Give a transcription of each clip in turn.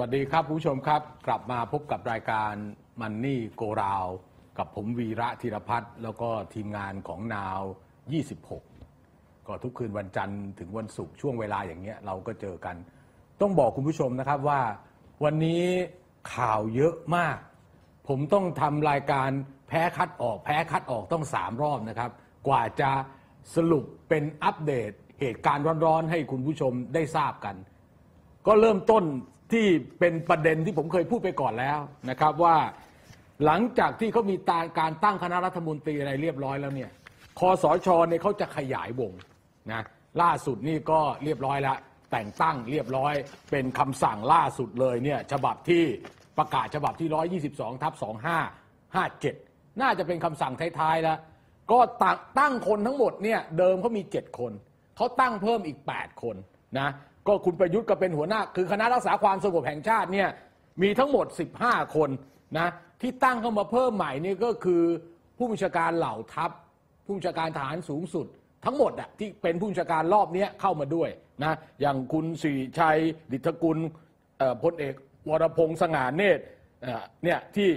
วัสดีครับผู้ชมครับ กลับมาพบกับรายการมันนี่โกราว กับผมวีระธีรพัฒน์แล้วก็ทีมงานของนาว 26 ก็ทุกคืนวันจันทร์ถึงวันศุกร์ช่วงเวลาอย่างเงี้ยเราก็เจอกัน ต้องบอกคุณผู้ชมนะครับว่า วันนี้ข่าวเยอะมาก ผมต้องทำรายการแพ้คัดออกแพ้คัดออกต้องสามรอบนะครับ กว่าจะสรุปเป็นอัปเดตเหตุการณ์ร้อนๆ ให้คุณผู้ชมได้ทราบกัน ก็เริ่มต้น ที่เป็นประเด็นที่ผมเคยพูดไปก่อนแล้วนะครับว่าหลังจากที่เขามีตาการตั้งคณะรัฐมนตรีอะไรเรียบร้อยแล้วเนี่ยคอสชเนี่ยเขาจะขยายวงนะล่าสุดนี่ก็เรียบร้อยแล้ว แต่งตั้งเรียบร้อย เป็นคำสั่งล่าสุดเลยเนี่ยฉบับที่ประกาศฉบับที่ 122ทับ2557 น่าจะเป็นคำสั่งท้ายๆแล้วก็ตั้งตั้งคนทั้งหมดเนี่ยเดิมเขามี 7 คน เขาตั้งเพิ่มอีก 8 คนนะ ก็คุณประยุทธ์ก็เป็นหัวหน้า คือคณะรักษาความสงบแห่งชาติเนี่ยมีทั้งหมด 15 คนนะที่ตั้งเข้ามาเพิ่มใหม่นี่ก็คือผู้บัญชาการเหล่าทัพ ผู้บัญชาการทหารสูงสุด ทั้งหมดอะที่เป็นผู้บัญชาการรอบนี้เข้ามาด้วยนะอย่างคุณสิริชัยดิษกุลพลเอกวรพงษ์สง่าเนตรเนี่ยที่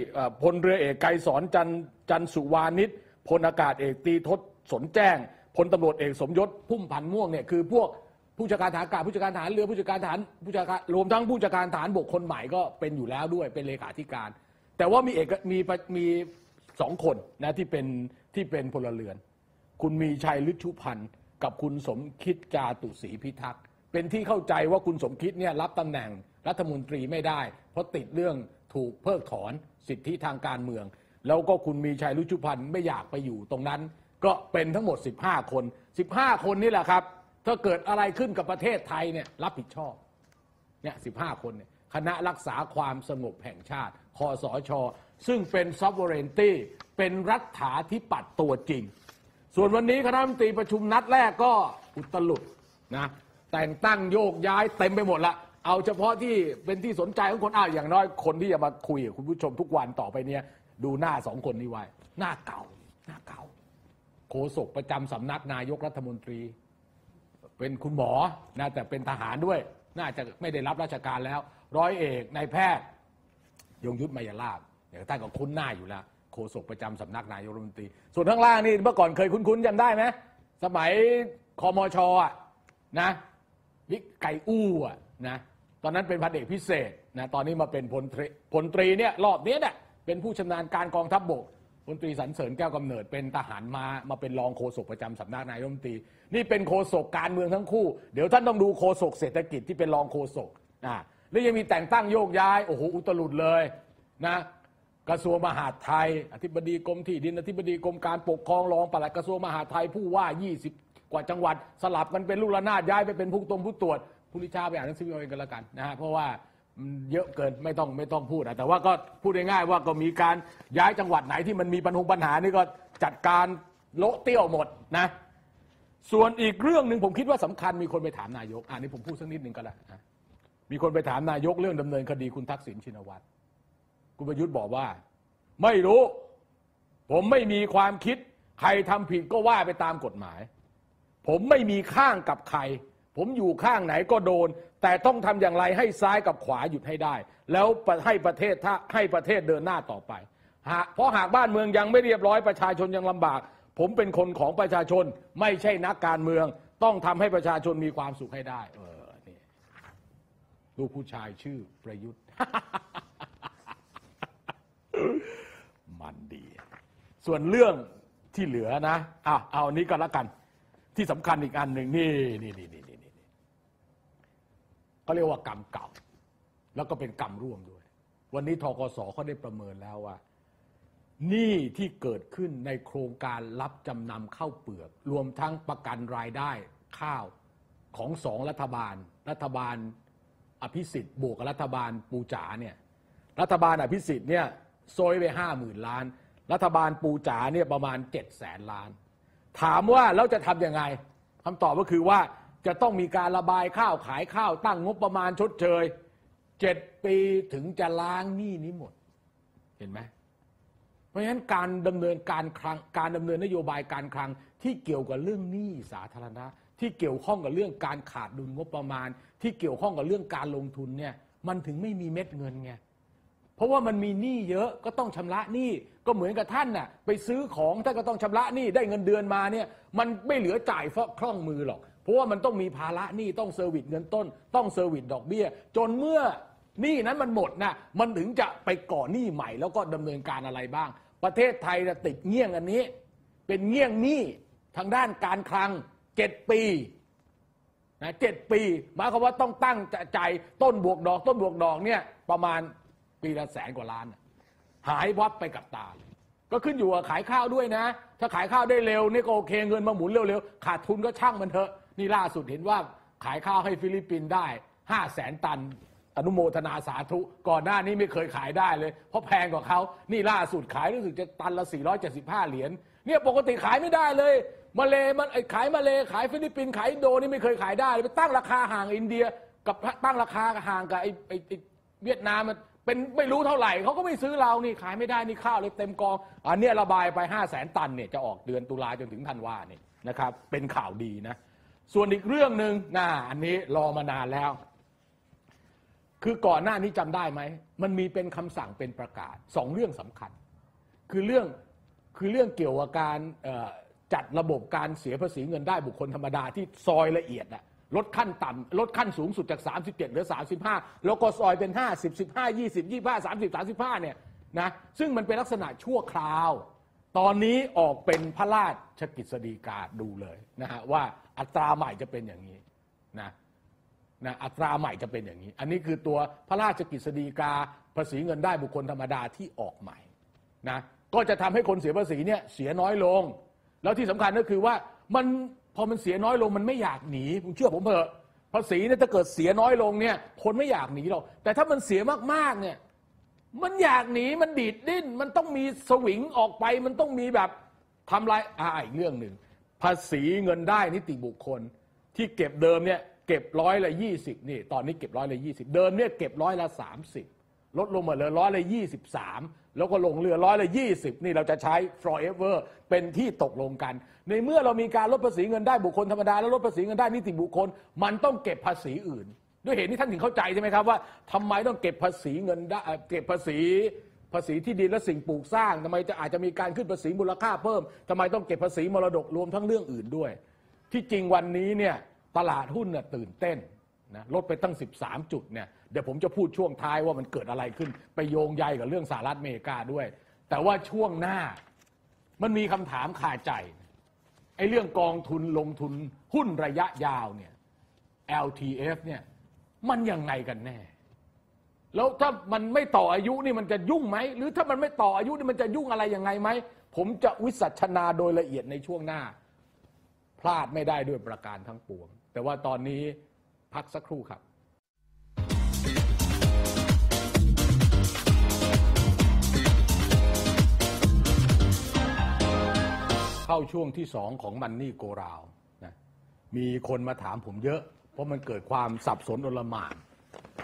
พลเรือเอกไกรสอนจันจันสุวานิชพลอากาศเอกตีทศสนแจ้งพลตำรวจเอกสมยศพุ่มพันธ์ม่วงเนี่ยคือพวก ผู้จัดการฐานอากาศผู้จัดการฐานเรือผู้จัดการฐานผู้จัดการรวมทั้งผู้จัดการฐานบกคนใหม่ก็เป็นอยู่แล้วด้วยเป็นเลขาธิการ แต่ว่ามีเอกมีมีสองคนนะที่เป็นที่เป็นพลเรือน คุณมีชัยฤชุพันธ์กับคุณสมคิดจาตุศรีพิทักษ์เป็นที่เข้าใจว่าคุณสมคิดเนี่ยรับตำแหน่งรัฐมนตรีไม่ได้ เพราะติดเรื่องถูกเพิกถอนสิทธิทางการเมือง แล้วก็คุณมีชัยฤชุพันธ์ไม่อยากไปอยู่ตรงนั้น ก็เป็นทั้งหมด 15 คน 15 คนนี่แหละครับ ถ้าเกิดอะไรขึ้นกับประเทศไทยเนี่ยรับผิดชอบเนี่ยสิคนเนี่ยคณะรักษาความสงบแห่งชาติ คอสชซึ่งเป็นซ o ฟ e เรนตี้เป็นรัฐาธิปัตย์ตัวจริง ส่วนวันนี้คณะรัฐมนตรีประชุมนัดแรกก็อุตลุดนะแต่งตั้งโยกย้ายเต็มไปหมดละเอาเฉพาะที่เป็นที่สนใจของคนอ้าวอย่างน้อยคนที่จะมาคุยกับคุณผู้ชมทุกวันต่อไปเนี่ยดูหน้าสองคนนี้ไว้ หน้าเก่า หน้าเก่าโฆษกประจำสำนักนายกรัฐมนตรี เป็นคุณหมอนะแต่เป็นทหารด้วย น่าจะไม่ได้รับราชการแล้ว ร้อยเอกนายแพทย์ ยงยุทธมายาลาภเดี๋ยวท่านก็คุ้นหน้าอยู่แล้วโฆษกประจำสำนักนายกรัฐมนตรี ส่วนข้างล่างนี่เมื่อก่อนเคยคุ้นๆจำได้ไหมสมัยคอมชอะนะบิ๊กไก่อู้อะนะตอนนั้นเป็นพันเอกพิเศษนะตอนนี้มาเป็นพลตรีพลตรีเนี่ยรอบนี้เนี่ยเป็นผู้ชำนาญการกองทัพบก พลตรีสันเสริญแก้วกำเนิดเป็นทหารมามาเป็นรองโฆษกประจำสำนักนายกรัฐมนตรี นี่เป็นโฆษกการเมืองทั้งคู่ เดี๋ยวท่านต้องดูโฆษกเศรษฐกิจที่เป็นรองโฆษกนะแล้วยังมีแต่งตั้งโยกย้ายโอ้โหอุตลุดเลยนะกระทรวงมหาดไทย อธิบดีกรมที่ดินอธิบดีกรมการปกครองรองปลัดกระทรวงมหาดไทยผู้ว่า 20 กว่าจังหวัด สลับกันเป็นลูกระนาดย้ายไปเป็นผู้ตรงผู้ตรวจผู้ริชาไปอ่านหนังสือเอาเองกันแล้วกันนะฮะเพราะว่า เยอะเกินไม่ต้องไม่ต้องพูดอะแต่ว่าก็พูดง่ายๆว่าก็มีการย้ายจังหวัดไหนที่มันมีปัญหาปัญหานี่ก็จัดการโละเตี้ยวหมดนะ ส่วนอีกเรื่องหนึ่งผมคิดว่าสำคัญมีคนไปถามนายกอ่านี่ผมพูดสักนิดหนึ่งก็แล้วนะมีคนไปถามนายกเรื่องดำเนินคดีคุณทักษิณชินวัตรคุณประยุทธ์บอกว่า ไม่รู้ ผมไม่มีความคิด ใครทำผิดก็ว่าไปตามกฎหมาย ผมไม่มีข้างกับใคร ผมอยู่ข้างไหนก็โดน แต่ต้องทำอย่างไรให้ซ้ายกับขวาหยุดให้ได้ แล้วให้ประเทศถ้าให้ประเทศเดินหน้าต่อไปหากเพราะหากบ้านเมืองยังไม่เรียบร้อยประชาชนยังลำบาก ผมเป็นคนของประชาชนไม่ใช่นักการเมือง ต้องทำให้ประชาชนมีความสุขให้ได้ เออนี่ลูกผู้ชายชื่อประยุทธ์ มันดี ส่วนเรื่องที่เหลือนะอะเอาอันนี้ก็แล้วกัน ที่สำคัญอีกอันหนึ่งนี่นี่นี่นี่นี่นี่ เขาเรียกว่ากรรมเก่า แล้วก็เป็นกรรมร่วมด้วย วันนี้ทกสเขาได้ประเมินแล้วว่าหนี้ที่เกิดขึ้นในโครงการรับจำนำข้าวเปลือก รวมทั้งประกันรายได้ข้าวของสองรัฐบาล รัฐบาลอภิสิทธิ์บวกกับรัฐบาลปูจ๋าเนี่ยรัฐบาลอภิสิทธิ์เนี่ยโซยไปห้าหมื่นล้าน รัฐบาลปูจ๋าเนี่ยประมาณเจ็ดแสนล้าน ถามว่าแล้วจะทำยังไงคำตอบก็คือว่า จะต้องมีการระบายข้าวขายข้าวตั้งงบประมาณชดเชยเจ็ดปีถึงจะล้างหนี้นี้หมด เห็นไหมเพราะฉะนั้นการดำเนินการคลังการดำเนินนโยบายการคลังที่เกี่ยวกับเรื่องหนี้สาธารณะ ที่เกี่ยวข้องกับเรื่องการขาดดุลงบประมาณ ที่เกี่ยวข้องกับเรื่องการลงทุนเนี่ยมันถึงไม่มีเม็ดเงินไงเพราะว่ามันมีหนี้เยอะก็ต้องชำระหนี้ก็เหมือนกับท่านน่ะไปซื้อของท่านก็ต้องชำระหนี้ได้เงินเดือนมาเนี่ยมันไม่เหลือจ่ายเพราะคล่องมือหรอก เพราะว่ามันต้องมีภาระหนี้ต้องเซอร์วิสเงินต้น ต้องเซอร์วิสดอกเบี้ย จนเมื่อหนี้นั้นมันหมดนะมันถึงจะไปก่อหนี้ใหม่แล้วก็ดำเนินการอะไรบ้าง ประเทศไทยนะติดเงี้ยงอันนี้ เป็นเงี้ยงหนี้ทางด้านการคลังเจ็ดปีนะเจ็ดปีหมายความว่าต้องตั้งใจายต้นบวกดอก ต้นบวกดอกเนี่ยประมาณปีละแสนกว่าล้าน หายวับไปกับตาก็ขึ้นอยู่กับขายข้าวด้วยนะ ถ้าขายข้าวได้เร็วนี่ก็โอเคเงินมาหมุนเร็วๆขาดทุนก็ช่างมันเถอะ นี่ล่าสุดเห็นว่าขายข้าวให้ฟิลิปปินส์ได้ห้าแสนตัน อนุโมทนาสาธุ ก่อนหน้านี้ไม่เคยขายได้เลย เพราะแพงกว่าเขา นี่ล่าสุดขายรู้สึกจะตันละ 475 เหรียญ เนี่ยปกติขายไม่ได้เลย มาเลมันขายมาเลขายฟิลิปปินส์ขายอินโดนี่ไม่เคยขายได้เลยไปตั้งราคาห่างอินเดีย กับตั้งราคาห่างกับไอ้ไอ้ไอเวียดนามมันเป็นไม่รู้เท่าไหร่เขาก็ไม่ซื้อเรานี่ขายไม่ได้นี่ข้าวเลยเต็มกอง อันเนี้ยระบายไป 5 0 0แสนตันเนี่ยจะออกเดือนตุลาจนถึงธันวาเนี่ยนะครับเป็นข่าวดีนะ ส่วนอีกเรื่องหนึ่งนะอันนี้รอมานานแล้ว คือก่อนหน้านี้จำได้ไหม มันมีเป็นคำสั่งเป็นประกาศสองเรื่องสำคัญ คือเรื่องคือเรื่องเกี่ยวกับการจัดระบบการเสียภาษีเงินได้บุคคลธรรมดาที่ซอยละเอียดอะลดขั้นต่ำลดขั้นสูงสุดจาก 37เหลือ 35 แล้วก็ซอยเป็น 50 15 20 25 30 35เนี่ยนะซึ่งมันเป็นลักษณะชั่วคราว ตอนนี้ออกเป็นพระราชกิจสฎีกาดูเลยนะฮะว่า อัตราใหม่จะเป็นอย่างนี้นะนะอัตราใหม่จะเป็นอย่างนี้ อันนี้คือตัวพระราชกฤษฎีกาภาษีเงินได้บุคคลธรรมดาที่ออกใหม่นะก็จะทำให้คนเสียภาษีเนี่ยเสียน้อยลง แล้วที่สำคัญก็คือว่ามันพอมันเสียน้อยลงมันไม่อยากหนีผมเชื่อผมเถอะภาษีเนี่ยถ้าเกิดเสียน้อยลงเนี่ยคนไม่อยากหนีหรอกแต่ถ้ามันเสียมากๆเนี่ยมันอยากหนีมันดีดดิ้น มันต้องมีสวิงออกไป มันต้องมีแบบทำลายอ่าอีกเรื่องหนึ่ง ภาษีเงินได้นิติบุคคล ที่เก็บเดิมเนี่ยเก็บร้อยละยี่สิบนี่ตอนนี้เก็บร้อยละยี่สิบเดิมเนี่ยเก็บร้อยละสามสิบลดลงมาเหลือร้อยละยี่สิบสามแล้วก็ลงเหลือร้อยละยี่สิบนี่เราจะใช้ forever เป็นที่ตกลงกัน ในเมื่อเรามีการลดภาษีเงินได้บุคคลธรรมดาแล้วลดภาษีเงินได้นิติบุคคล มันต้องเก็บภาษีอื่น ด้วยเหตุนี้ท่านถึงเข้าใจใช่ไหมครับว่าทำไมต้องเก็บภาษีเงินได้เก็บภาษี ภาษีที่ดินและสิ่งปลูกสร้างทำไมจะอาจจะมีการขึ้นภาษีมูลค่าเพิ่มทำไมต้องเก็บภาษีมรดกรวมทั้งเรื่องอื่นด้วย ที่จริงวันนี้เนี่ยตลาดหุ้นน่ยตื่นเต้นนะลดไปตั้ง 13 จุดเนี่ยเดี๋ยวผมจะพูดช่วงท้ายว่ามันเกิดอะไรขึ้น ไปโยงใยกับเรื่องสหรัฐอเมริกาด้วย แต่ว่าช่วงหน้ามันมีคำถามคาใจไอ้เรื่องกองทุนลงทุนหุ้นระยะยาวเนี่ย LTF เนี่ยมันยังไงกันแน่ แล้วถ้ามันไม่ต่ออายุนี่มันจะยุ่งไหม หรือถ้ามันไม่ต่ออายุนี่มันจะยุ่งอะไรยังไงไหม ผมจะวิสัชนาโดยละเอียดในช่วงหน้า พลาดไม่ได้ด้วยประการทั้งปวง แต่ว่าตอนนี้พักสักครู่ครับเข้าช่วงที่สองของมันนี่โกราวนะมีคนมาถามผมเยอะ เพราะมันเกิดความสับสนอลหม่าน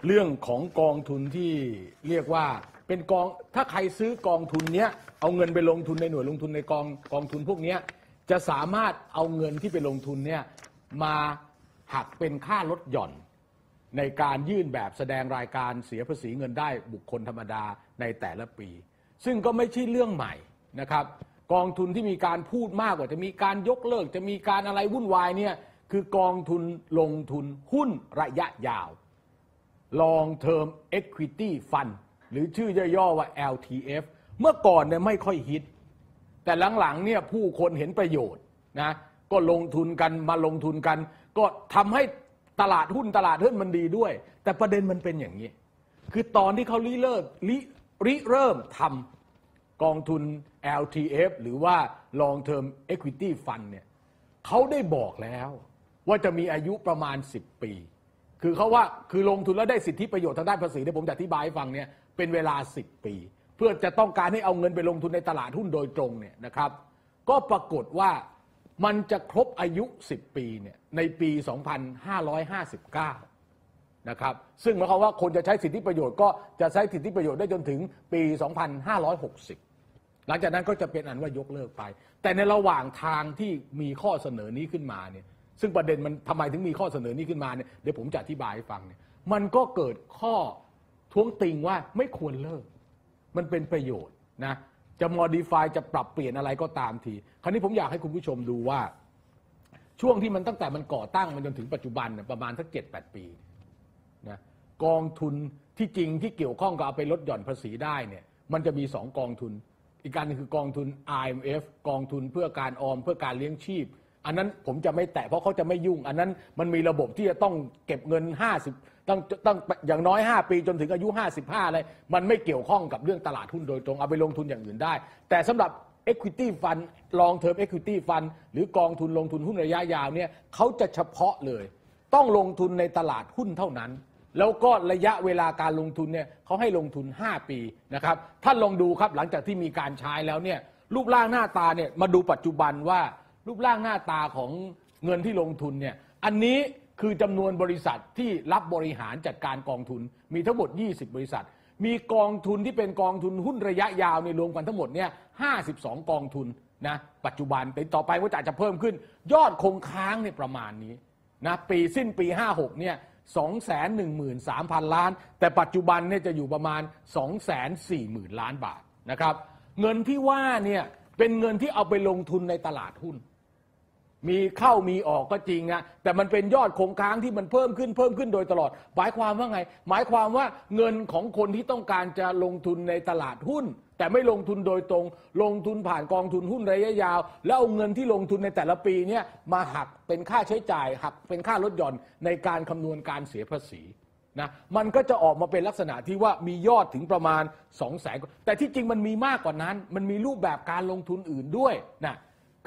เรื่องของกองทุนที่เรียกว่าเป็นกองถ้าใครซื้อกองทุนเนี้ยเอาเงินไปลงทุนในหน่วยลงทุนในกองกองทุนพวกเนี้ยจะสามารถเอาเงินที่ไปลงทุนเนี่ยมาหักเป็นค่าลดหย่อน ในการยื่นแบบแสดงรายการเสียภาษีเงินได้บุคคลธรรมดาในแต่ละปี ซึ่งก็ไม่ใช่เรื่องใหม่นะครับ กองทุนที่มีการพูดมากกว่าจะมีการยกเลิก จะมีการอะไรวุ่นวายเนี่ยคือกองทุนลงทุนหุ้นระยะยาว Long Term Equity Fund หรือชื่อย่อๆว่า LTF เมื่อก่อนเนี่ยไม่ค่อยฮิต แต่หลังๆเนี่ยผู้คนเห็นประโยชน์นะก็ลงทุนกันมาลงทุนกัน ก็ทำให้ตลาดหุ้นตลาดหุ้นมันดีด้วย แต่ประเด็นมันเป็นอย่างนี้ คือตอนที่เขาริเริ่มริริเริ่มทำกองทุน LTF หรือว่า Long Term Equity Fund เนี่ยเขาได้บอกแล้วว่าจะมีอายุประมาณ 10 ปี คือเขาว่าคือลงทุนแล้วได้สิทธิประโยชน์ทางด้านภาษีที่ผมจะอธิบายให้ฟังเนี่ยเป็นเวลา 10 ปี เพื่อจะต้องการให้เอาเงินไปลงทุนในตลาดหุ้นโดยตรงเนี่ยนะครับ ก็ปรากฏว่ามันจะครบอายุ 10 ปีเนี่ยในปี 2559 นะครับ ซึ่งหมายความว่าคนจะใช้สิทธิประโยชน์ก็จะใช้สิทธิประโยชน์ได้จนถึงปี 2560 หลังจากนั้นก็จะเป็นอันว่ายกเลิกไป แต่ในระหว่างทางที่มีข้อเสนอนี้ขึ้นมาเนี่ย ซึ่งประเด็นมันทำไมถึงมีข้อเสนอนี้ขึ้นมาเนี่ยเดี๋ยวผมจะอธิบายให้ฟังเนี่ยมันก็เกิดข้อท้วงติงว่าไม่ควรเลิก มันเป็นประโยชน์นะจะ modify จะปรับเปลี่ยนอะไรก็ตามที คราวนี้ผมอยากให้คุณผู้ชมดูว่า ช่วงที่มันตั้งแต่มันก่อตั้งมันจนถึงปัจจุบันเนี่ยประมาณสักเจ็ดแปดปีนะกองทุนที่จริงที่เกี่ยวข้องกับเอาไปลดหย่อนภาษีได้เนี่ยมันจะมีสองกองทุน อีกการนึงคือกองทุน IMF กองทุนเพื่อการออมเพื่อการเลี้ยงชีพ อันนั้นผมจะไม่แตะเพราะเขาจะไม่ยุ่ง อันนั้นมันมีระบบที่จะต้องเก็บเงิน 50ต้องต้องอย่างน้อย 5 ปีจนถึงอายุ 55เลยมันไม่เกี่ยวข้องกับเรื่องตลาดหุ้นโดยตรงเอาไปลงทุนอย่างอื่นได้ แต่สำหรับ Equity Fund Long Term Equity Fund หรือกองทุนลงทุนหุ้นระยะยาวเนี่ยเขาจะเฉพาะเลย ต้องลงทุนในตลาดหุ้นเท่านั้น แล้วก็ระยะเวลาการลงทุนเนี่ยเขาให้ลงทุน 5 ปีนะครับท่านลองดูครับหลังจากที่มีการใช้แล้วเนี่ยรูปร่างหน้าตาเนี่ยมาดูปัจจุบันว่า รูปร่างหน้าตาของเงินที่ลงทุนเนี่ยอันนี้คือจำนวนบริษัทที่รับบริหารจัดการกองทุน มีทั้งหมด 20 บริษัท มีกองทุนที่เป็นกองทุนหุ้นระยะยาวในรวมกันทั้งหมดเนี่ย52 กองทุนนะปัจจุบันแต่ต่อไปก็จะอาจจะเพิ่มขึ้น ยอดคงค้างเนี่ยประมาณนี้นะปีสิ้นปี 56เนี่ย213,000 ล้าน แต่ปัจจุบันเนี่ยจะอยู่ประมาณ 240,000 ล้านบาทนะครับเงินที่ว่าเนี่ยเป็นเงินที่เอาไปลงทุนในตลาดหุ้น มีเข้ามีออกก็จริงอะแต่มันเป็นยอดคงค้างที่มันเพิ่มขึ้นเพิ่มขึ้นโดยตลอด หมายความว่าไง หมายความว่าเงินของคนที่ต้องการจะลงทุนในตลาดหุ้น แต่ไม่ลงทุนโดยตรง ลงทุนผ่านกองทุนหุ้นระยะยาว แล้วเอาเงินที่ลงทุนในแต่ละปีเนี่ยมาหักเป็นค่าใช้จ่าย หักเป็นค่าลดหย่อนในการคำนวณการเสียภาษีนะมันก็จะออกมาเป็นลักษณะที่ว่ามียอดถึงประมาณ 2 0 0แสนแต่ที่จริงมันมีมากกว่านั้น มันมีรูปแบบการลงทุนอื่นด้วยนะ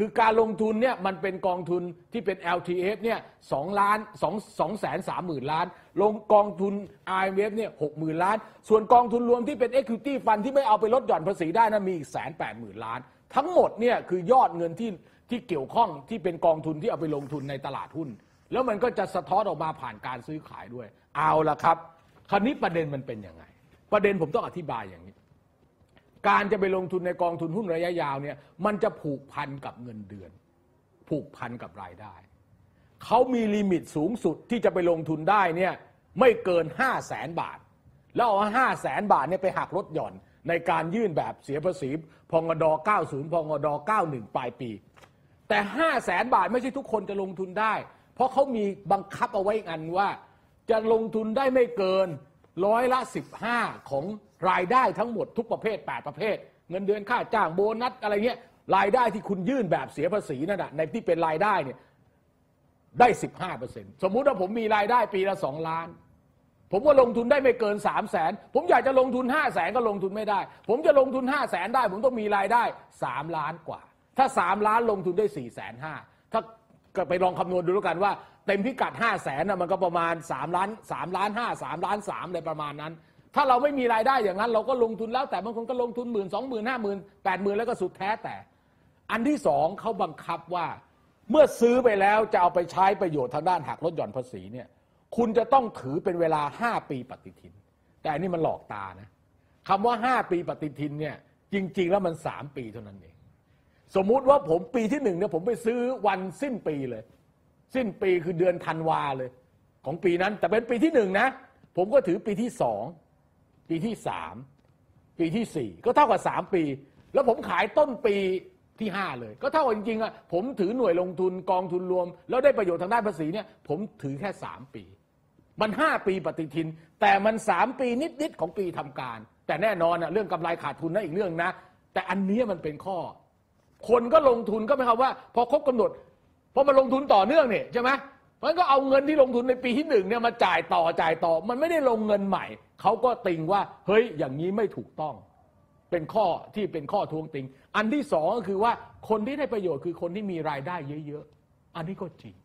คือการลงทุนเนี่ยมันเป็นกองทุนที่เป็น LTF เนี่ยสองล้านสองสองแสนสามหมื่นล้าน ลงกองทุน IMF เนี่ยหกหมื่นล้าน ส่วนกองทุนรวมที่เป็น Equity Fund ที่ไม่เอาไปลดหย่อนภาษีได้นะมีอีกแสนแปดหมื่นล้าน ทั้งหมดเนี่ยคือยอดเงินที่ที่เกี่ยวข้องที่เป็นกองทุนที่เอาไปลงทุนในตลาดหุ้น แล้วมันก็จะสะท้อนออกมาผ่านการซื้อขายด้วย เอาละครับ คราวนี้ประเด็นมันเป็นยังไง ประเด็นผมต้องอธิบายอย่างนี้ การจะไปลงทุนในกองทุนหุ้นระยะยาวเนี่ยมันจะผูกพันกับเงินเดือน ผูกพันกับรายได้ เขามีลิมิตสูงสุดที่จะไปลงทุนได้เนี่ยไม่เกิน 5 0 0แสนบาท แล้วเอาห้าแสนบาทเนี่ยไปหักลดหย่อนในการยื่นแบบเสียภาษีพงด90พงด91 ปลายปี แต่ 5 0 0แสนบาทไม่ใช่ทุกคนจะลงทุนได้ เพราะเขามีบังคับเอาไว้อีกอันว่า จะลงทุนได้ไม่เกินร้อยละ 15 ของ รายได้ทั้งหมดทุกประเภท 8 ประเภท เงินเดือนค่าจ้างโบนัสอะไรเงี้ยรายได้ที่คุณยื่นแบบเสียภาษีนั่นแหะในที่เป็นรายได้เนี่ยได้ 15สมมุติว่าผมมีรายได้ปีละ 2 ล้าน ผมว่าลงทุนได้ไม่เกิน 3 0 0แสนผมอยากจะลงทุน 5 0 0แสนก็ลงทุนไม่ได้ ผมจะลงทุน 5 0 0แสนได้ ผมต้องมีรายได้ 3 ล้านกว่า ถ้า 3 ล้านลงทุนได้4ี่แสนห้าถ้าก็ไปลองคำนวณดูแล้วกันว่า เต็มพิกัด 5 0 0แสนนะมันก็ประมาณ 3 ล้าน 3 ล้าน 5 3ล้าน3อะไรประมาณนั้น ถ้าเราไม่มีรายได้อย่างนั้น เราก็ลงทุนแล้วแต่บางคนก็ลงทุนหมื่นสองหมื่นห้าหมื่นแปดหมื่นแล้วก็สุดแท้แต่ อันที่สองเขาบังคับว่า เมื่อซื้อไปแล้วจะเอาไปใช้ประโยชน์ทางด้านหักลดหย่อนภาษีเนี่ยคุณจะต้องถือเป็นเวลา5ปีปฏิทิน แต่อันนี้มันหลอกตานะคำว่า5ปีปฏิทินเนี่ยจริง ๆ แล้วมัน3ปีเท่านั้นเอง สมมุติว่าผมปีที่หนึ่งเนี่ยผมไปซื้อวันสิ้นปีเลย สิ้นปีคือเดือนธันวาเลย ของปีนั้น แต่เป็นปีที่หนึ่งนะ ผมก็ถือปีที่สอง ปีที่สามปีที่สี่ก็เท่ากับสามปี แล้วผมขายต้นปีที่ห้าเลย ก็เท่ากับจริงๆอะผมถือหน่วยลงทุนกองทุนรวม แล้วได้ประโยชน์ทางด้านภาษีเนี่ยผมถือแค่สามปี มันห้าปีปฏิทิน แต่มันสามปีนิดๆของปีทำการ แต่แน่นอนอะเรื่องกำไรขาดทุนนั่นอีกเรื่องนะ แต่อันนี้มันเป็นข้อ คนก็ลงทุนก็ไม่คำว่า พอครบกำหนดพอมาลงทุนต่อเนื่องเนี่ยใช่ไหม มันก็เอาเงินที่ลงทุนในปีที่หนึ่งเนี่ยมาจ่ายต่อจ่ายต่อ มันไม่ได้ลงเงินใหม่ เขาก็ติงว่าเฮ้ยอย่างนี้ไม่ถูกต้อง เป็นข้อที่เป็นข้อทวงติง อันที่สองก็คือว่าคนที่ได้ประโยชน์คือคนที่มีรายได้เยอะๆ อันนี้ก็จริง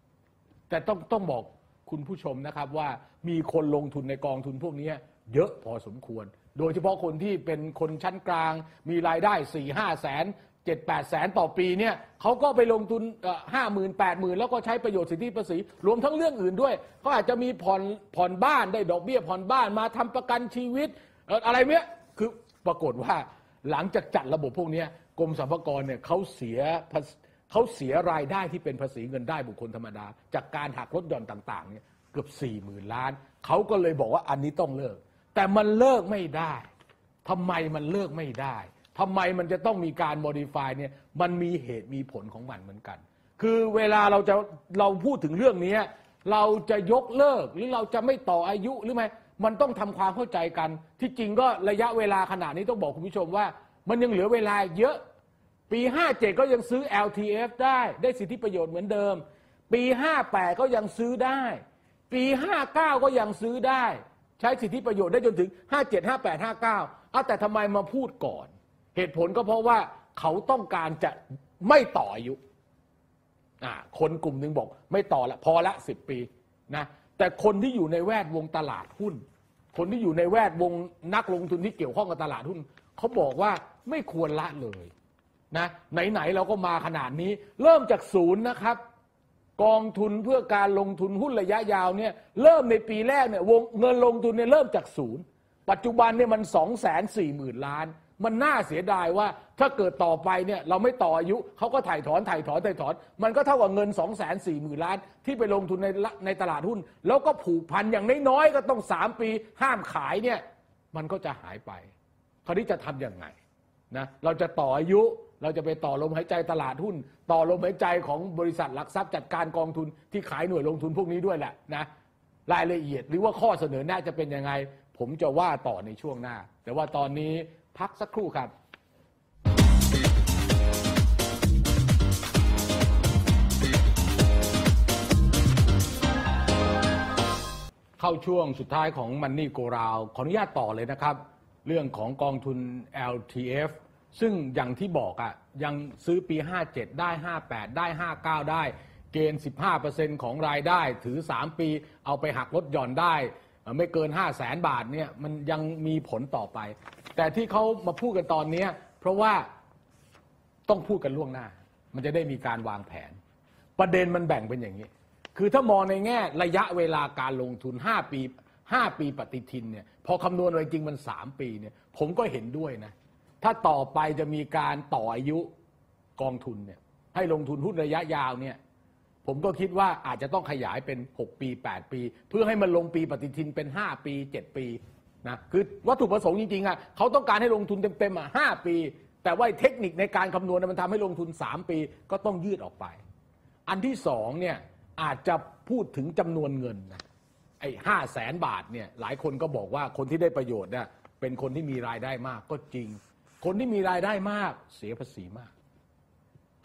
แต่ต้องต้องบอกคุณผู้ชมนะครับว่ามีคนลงทุนในกองทุนพวกนี้เยอะพอสมควร โดยเฉพาะคนที่เป็นคนชั้นกลาง มีรายได้4ี่ห้าแสน เจ็ดแปดแสนต่อปีเนี่ยเขาก็ไปลงทุนห้าหมื่นแปดหมื่นแล้วก็ใช้ประโยชน์สิทธิภาษี รวมทั้งเรื่องอื่นด้วย เขาอาจจะมีผ่อนผ่อนบ้านได้ดอกเบี้ยผ่อนบ้านมาทำประกันชีวิตอะไรเนี้ยคือปรากฏว่าหลังจากจัดระบบพวกนี้กรมสรรพากรเนี่ยเขาเสียเขาเสียรายได้ที่เป็นภาษีเงินได้บุคคลธรรมดา จากการหักลดหย่อนต่างๆเนี่ยเกือบ4ี่หมื่นล้าน เขาก็เลยบอกว่าอันนี้ต้องเลิก แต่มันเลิกไม่ได้ทำไมมันเลิกไม่ได้ ทำไมมันจะต้องมีการ modify เนี่ยมันมีเหตุมีผลของมันเหมือนกัน คือเวลาเราจะเราพูดถึงเรื่องนี้เราจะยกเลิกหรือเราจะไม่ต่ออายุหรือไม่มันต้องทำความเข้าใจกัน ที่จริงก็ระยะเวลาขนาดนี้ต้องบอกคุณผู้ชมว่า มันยังเหลือเวลาเยอะ ปี 57 ก็ยังซื้อ LTF ได้ได้สิทธิประโยชน์เหมือนเดิม ปี 58 ก็ยังซื้อได้ ปี 59 ก็ยังซื้อได้ ใช้สิทธิประโยชน์ได้จนถึง 57 58 59 เอาแต่ทำไมมาพูดก่อน เหตุผลก็เพราะว่าเขาต้องการจะไม่ต่ออายุอ่คนกลุ่มหนึ่งบอก ไม่ต่อละพอละสิบปีนะแต่คนที่อยู่ในแวดวงตลาดหุ้น คนที่อยู่ในแวดวงนักลงทุนที่เกี่ยวข้องกับตลาดหุ้นเขาบอกว่าไม่ควรละเลยนะไหนๆเราก็มาขนาดนี้ เริ่มจากศูนย์นะครับ กองทุนเพื่อการลงทุนหุ้นระยะยาวเนี่ยเริ่มในปีแรกเนี่ยวงเงินลงทุนเนี่ยเริ่มจากศูนย์ปัจจุบันเนี่ยมัน2องแสนสี่หมื่นล้าน มันน่าเสียดายว่าถ้าเกิดต่อไปเนี่ยเราไม่ต่ออายุเขาก็ถ่ายถอนถ่ายถอนถ่ายถอน มันก็เท่ากับเงิน2องแสนสี่หมื่นล้าน ที่ไปลงทุนในในตลาดหุ้น แล้วก็ผูกพันอย่างน้อยๆก็ต้อง 3 ปีห้ามขายเนี่ยมันก็จะหายไป คราวนี้จะทำยังไงนะเราจะต่ออายุเราจะไปต่อลมหายใจตลาดหุ้น ต่อลมหายใจของบริษัทหลักทรัพย์จัดการกองทุนที่ขายหน่วยลงทุนพวกนี้ด้วยแหละนะรายละเอียดหรือว่าข้อเสนอแน่าจะเป็นยังไง ผมจะว่าต่อในช่วงหน้า แต่ว่าตอนนี้ พักสักครู่ครับเข้าช่วงสุดท้ายของมันนี่โกราว ขออนุญาตต่อเลยนะครับ เรื่องของกองทุน LTF ซึ่งอย่างที่บอกอะ่ะยังซื้อปี 57 ได้ 58 ได้ 59 ได้ เกณฑ์ 15%ของรายได้ถือ 3 ปี เอาไปหักลดหย่อนได้ ไม่เกิน 5 0 0แสนบาทเนี่ยมันยังมีผลต่อไป แต่ที่เขามาพูดกันตอนนี้เพราะว่าต้องพูดกันล่วงหน้า มันจะได้มีการวางแผน ประเด็นมันแบ่งเป็นอย่างนี้ คือถ้ามองในแง่ระยะเวลาการลงทุน 5 ปี 5 ปีปฏิทินเนี่ยพอคำนวณไว้จริงมัน 3 ปีเนี่ยผมก็เห็นด้วยนะ ถ้าต่อไปจะมีการต่ออายุกองทุนเนี่ยให้ลงทุนหุ้นระยะยาวเนี่ย ผมก็คิดว่าอาจจะต้องขยายเป็น 6 ปี 8 ปี เพื่อให้มันลงปีปฏิทินเป็น 5 ปี 7 ปีนะคือวัตถุประสงค์จริงๆอะเขาต้องการให้ลงทุนเต็มๆอะ5ปี แต่ว่าเทคนิคในการคำนวณมันทำให้ลงทุน 3 ปีก็ต้องยืดออกไป อันที่สองเนี่ยอาจจะพูดถึงจำนวนเงินนะไอ้ห้าแสนบาทเนี่ยหลายคนก็บอกว่าคนที่ได้ประโยชน์เนี่ยเป็นคนที่มีรายได้มากก็จริง คนที่มีรายได้มากเสียภาษีมาก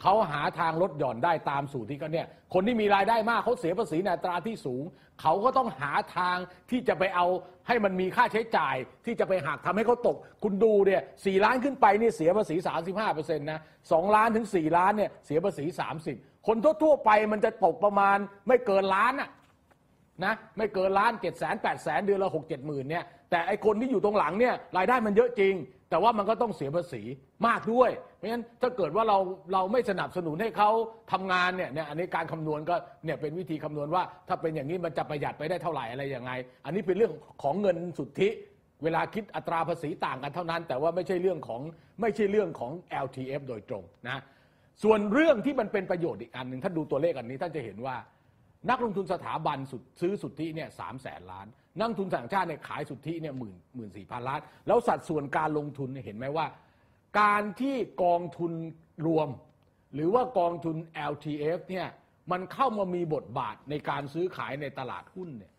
เขาหาทางลดหย่อนได้ตามสูตรที่เขาเนี่ย คนที่มีรายได้มากเขาเสียภาษีในอัตราที่สูง เขาก็ต้องหาทางที่จะไปเอาให้มันมีค่าใช้จ่าย ที่จะไปหักทำให้เขาตก คุณดูเนี่ยสี่ล้านขึ้นไปนี่เสียภาษี 35เปอร์เซ็นต์นะสองล้านถึงสี่ล้านเนี่ยเสียภาษี 30 คนทั่วๆไปมันจะตกประมาณไม่เกินล้านอะนะไม่เกินล้านเจ็ดแสนแปดแสนเดือนละหกเจ็ดหมื่นเนี่ย แต่ไอคนที่อยู่ตรงหลังเนี่ยรายได้มันเยอะจริง แต่ว่ามันก็ต้องเสียภาษีมากด้วย เพราะฉะนั้นถ้าเกิดว่าเราเราไม่สนับสนุนให้เขาทำงานเนี่ยเนี่ยอันนี้การคำนวณก็เนี่ยเป็นวิธีคำนวณว่า ถ้าเป็นอย่างนี้มันจะประหยัดไปได้เท่าไหร่อะไรยังไง อันนี้เป็นเรื่องของเงินสุทธิ เวลาคิดอัตราภาษีต่างกันเท่านั้น แต่ว่าไม่ใช่เรื่องของไม่ใช่เรื่องของ LTF โดยตรงนะส่วนเรื่องที่มันเป็นประโยชน์อีกอันหนึ่งท่านดูตัวเลขอันนี้ท่านจะเห็นว่านักลงทุนสถาบันสุดซื้อสุทธิเนี่ยสามแสนล้าน นักทุนต่างชาติเนี่ยขายสุทธิเนี่ยหมื่นหมื่นสี่พันล้าน แล้วสัดส่วนการลงทุนเนี่ยเห็นไหมว่า การที่กองทุนรวม หรือว่ากองทุน LTF เนี่ยมันเข้ามามีบทบาทในการซื้อขายในตลาดหุ้นเนี่ย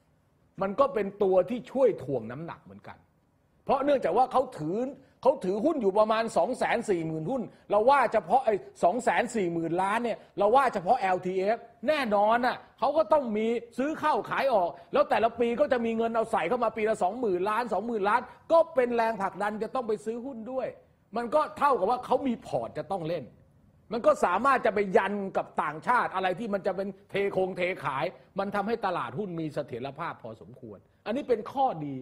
มันก็เป็นตัวที่ช่วยถ่วงน้ำหนักเหมือนกัน เพราะเนื่องจากว่าเขาถือ เขาถือหุ้นอยู่ประมาณ 2 4 0 0 0 0 หุ้น เราว่าเฉพาะไอ้สองแสนสี่หมื่นล้านเนี่ยเราว่าเฉพาะ LTF แน่นอนน่ะเขาก็ต้องมีซื้อเข้าขายออก แล้วแต่ละปีก็จะมีเงินเอาใส่เข้ามาปีละ2 0,000ล้าน20,000ล้าน ก็เป็นแรงผลักดันจะต้องไปซื้อหุ้นด้วย มันก็เท่ากับว่าเขามีพอร์ตจะต้องเล่นมันก็สามารถจะไปยันกับต่างชาติอะไรที่มันจะเป็นเทคงเทขาย มันทำให้ตลาดหุ้นมีเสถียรภาพพอสมควร อันนี้เป็นข้อดี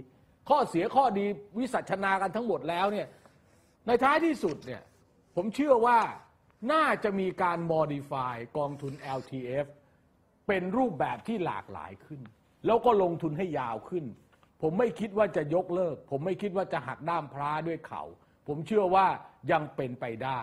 ข้อเสียข้อดีวิสัชนากันทั้งหมดแล้วเนี่ยในท้ายที่สุดเนี่ยผมเชื่อว่าน่าจะมีการ modify กองทุน LTF เป็นรูปแบบที่หลากหลายขึ้น แล้วก็ลงทุนให้ยาวขึ้น ผมไม่คิดว่าจะยกเลิก ผมไม่คิดว่าจะหักด้ามพร้าด้วยเขา ผมเชื่อว่ายังเป็นไปได้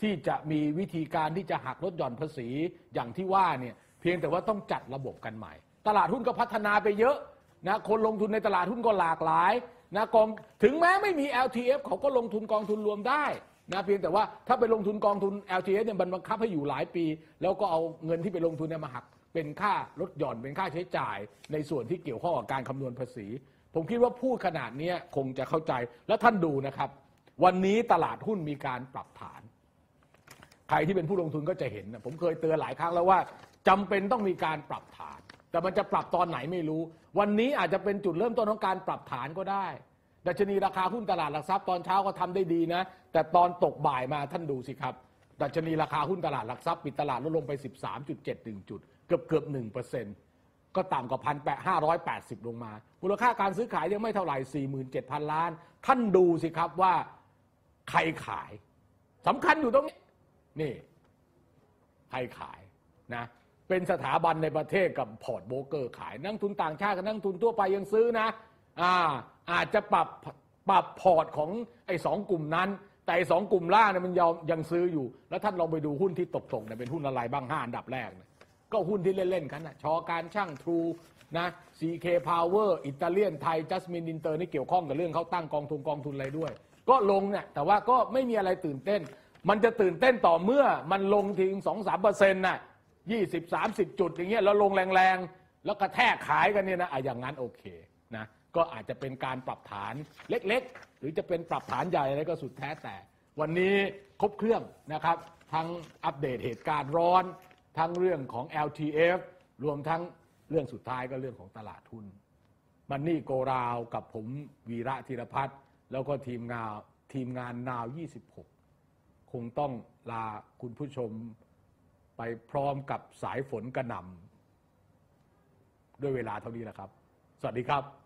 ที่จะมีวิธีการที่จะหักลดหย่อนภาษีอย่างที่ว่าเนี่ยเพียงแต่ว่าต้องจัดระบบกันใหม่ ตลาดหุ้นก็พัฒนาไปเยอะ นะคนลงทุนในตลาดหุ้นก็หลากหลายนะกองถึงแม้ไม่มี LTF เขาก็ลงทุนกองทุนรวมได้นะเพียงแต่ว่าถ้าไปลงทุนกองทุน LTF เนี่ยมันบังคับให้อยู่หลายปี แล้วก็เอาเงินที่ไปลงทุนเนี่ยมาหัก เป็นค่าลดหย่อนเป็นค่าใช้จ่าย ในส่วนที่เกี่ยวข้องกับการคำนวณภาษี ผมคิดว่าพูดขนาดนี้คงจะเข้าใจแล้วท่านดูนะครับ วันนี้ตลาดหุ้นมีการปรับฐาน ใครที่เป็นผู้ลงทุนก็จะเห็นนะผมเคยเตือนหลายครั้งแล้วว่าจำเป็นต้องมีการปรับฐาน แต่มันจะปรับตอนไหนไม่รู้ วันนี้อาจจะเป็นจุดเริ่มต้นของการปรับฐานก็ได้ ดัชนีราคาหุ้นตลาดหลักทรัพย์ตอนเช้าก็ทำได้ดีนะ แต่ตอนตกบ่ายมาท่านดูสิครับ ดัชนีราคาหุ้นตลาดหลักทรัพย์ปิดตลาดลดลงไป 13.71 จุด เกือบเกือบ1เปอร์เซ็นต์ก็ต่ำกว่าพันแปดห้าร้อยแปดสิบลงมา มูลค่าการซื้อขายยังไม่เท่าไหร่47,000ล้าน ท่านดูสิครับว่าใครขายสำคัญอยู่ตรงนี้ นี่ ใครขายนะ เป็นสถาบันในประเทศกับพอร์ตโบเกอร์ขาย นักทุนต่างชาติกับนักทุนทั่วไปยังซื้อนะอ่าอาจจะปรับปรับพอร์ตของไอ้สองกลุ่มนั้น แต่ไอ้สองกลุ่มล่างเนี่ยมันยอมยังซื้ออยู่ แล้วท่านลองไปดูหุ้นที่ตกๆเนี่ยเป็นหุ้นอะไรบ้างห้าอันดับแรกเนี่ยก็หุ้นที่เล่น ๆ กันนะชอการช่างทรูนะ CK Power อิตาเลียนไทยจัสมินอินเตอร์นี่เกี่ยวข้องกับเรื่องเขาตั้งกองทุนกองทุนอะไรด้วย ก็ลงเนี่ยแต่ว่าก็ไม่มีอะไรตื่นเต้น มันจะตื่นเต้นต่อเมื่อมันลงถึงสองสามเปอร์เซ็นต์น่ะ ยี่สิบสามสิบจุดอย่างเงี้ยแล้วลงแรงๆ แล้วกระแทกขายกันเนี่ยนะอะอย่างนั้นโอเคนะก็อาจจะเป็นการปรับฐานเล็กๆ หรือจะเป็นปรับฐานใหญ่อะไรก็สุดแท้แต่ วันนี้ครบเครื่องนะครับ ทั้งอัปเดตเหตุการณ์ร้อน ทั้งเรื่องของ LTF รวมทั้งเรื่องสุดท้ายก็เรื่องของตลาดทุนมันนี่โกราวกับผมวีระธีรพัฒน์แล้วก็ทีมงานทีมงานนาว 26 คงต้องลาคุณผู้ชม ไปพร้อมกับสายฝนกระหน่ำด้วยเวลาเท่านี้แหละครับ สวัสดีครับ